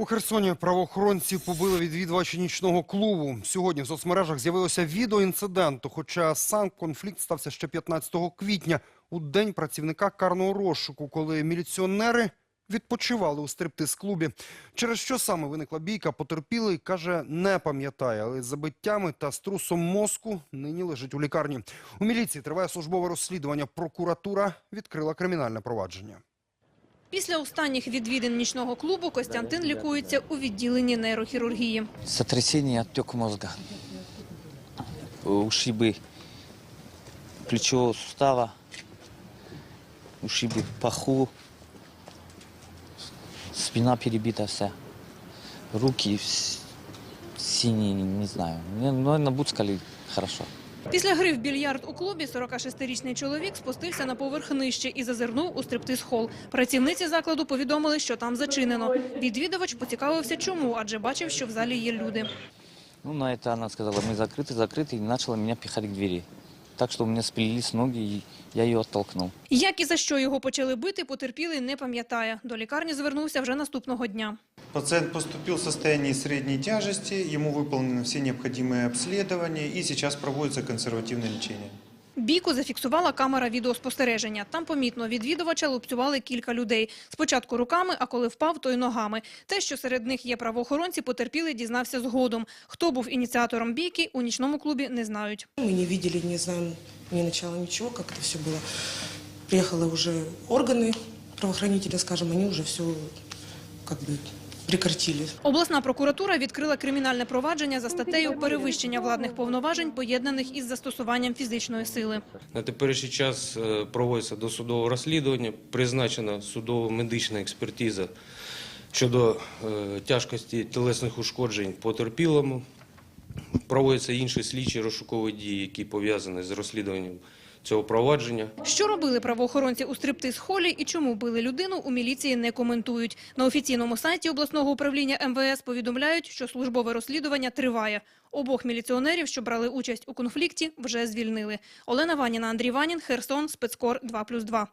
У Херсоні правоохоронців побили відвідувачі нічного клубу. Сьогодні в соцмережах з'явилося відео інциденту, хоча сам конфлікт стався ще 15 квітня, у день працівника карного розшуку, коли міліціонери відпочивали у стриптиз-клубі. Через що саме виникла бійка, потерпілий, каже, не пам'ятає, але з забиттями та струсом мозку нині лежить у лікарні. У міліції триває службове розслідування. Прокуратура відкрила кримінальне провадження. Після останніх відвідин нічного клубу Костянтин лікується у відділенні нейрохірургії. Сотрясение, отек мозга, ушибы плечевого сустава, ушибы паху, спина перебита вся, руки синие, не знаю. Ну, наверное, будут хорошо. Після гри в більярд у клубі 46-річний чоловік спустився на поверх нижче і зазирнув у стриптиз-хол. Працівниці закладу повідомили, що там зачинено. Відвідувач поцікавився, чому, адже бачив, що в залі є люди. Ну, на это она сказала, мы закрыты, закрыты, и начала меня пихать к двери. Так что у меня сплелись ноги, и я ее оттолкнул. Як і за що його почали бити, потерпілий не пам'ятає. До лікарні звернувся вже наступного дня. Пациент поступил в состоянии средней тяжести, ему выполнены все необходимые обследования и сейчас проводится консервативное лечение. Бійку зафіксувала камера відеоспостереження. Там помітно відвідувача лупцювали кілька людей. Спочатку руками, а коли впав, то й ногами. Те, що серед них є правоохоронці, потерпілий дізнався згодом. Хто був ініціатором бійки, у нічному клубі не знають. Мы не видели, не знаем ни начала, ничего, как это все было. Приехали уже органы правоохранители, скажем, они уже все как бы прекратили. Обласна прокуратура відкрила кримінальне провадження за статтею перевищення владних повноважень, поєднаних із застосуванням фізичної сили. На теперішній час е, проводиться досудове розслідування, призначена судово-медична експертиза щодо е, тяжкості тілесних ушкоджень потерпілому. Проводяться інші слідчі розшукові дії, які пов'язані з розслідуванням цього провадження. Що робили правоохоронці у стриптиз-холі і чому били людину, у міліції не коментують. На офіційному сайті обласного управління МВС повідомляють, що службове розслідування триває. Обох міліціонерів, що брали участь у конфлікті, вже звільнили. Олена Ваніна, Андрій Ванін, Херсон, Спецкор 2+,2.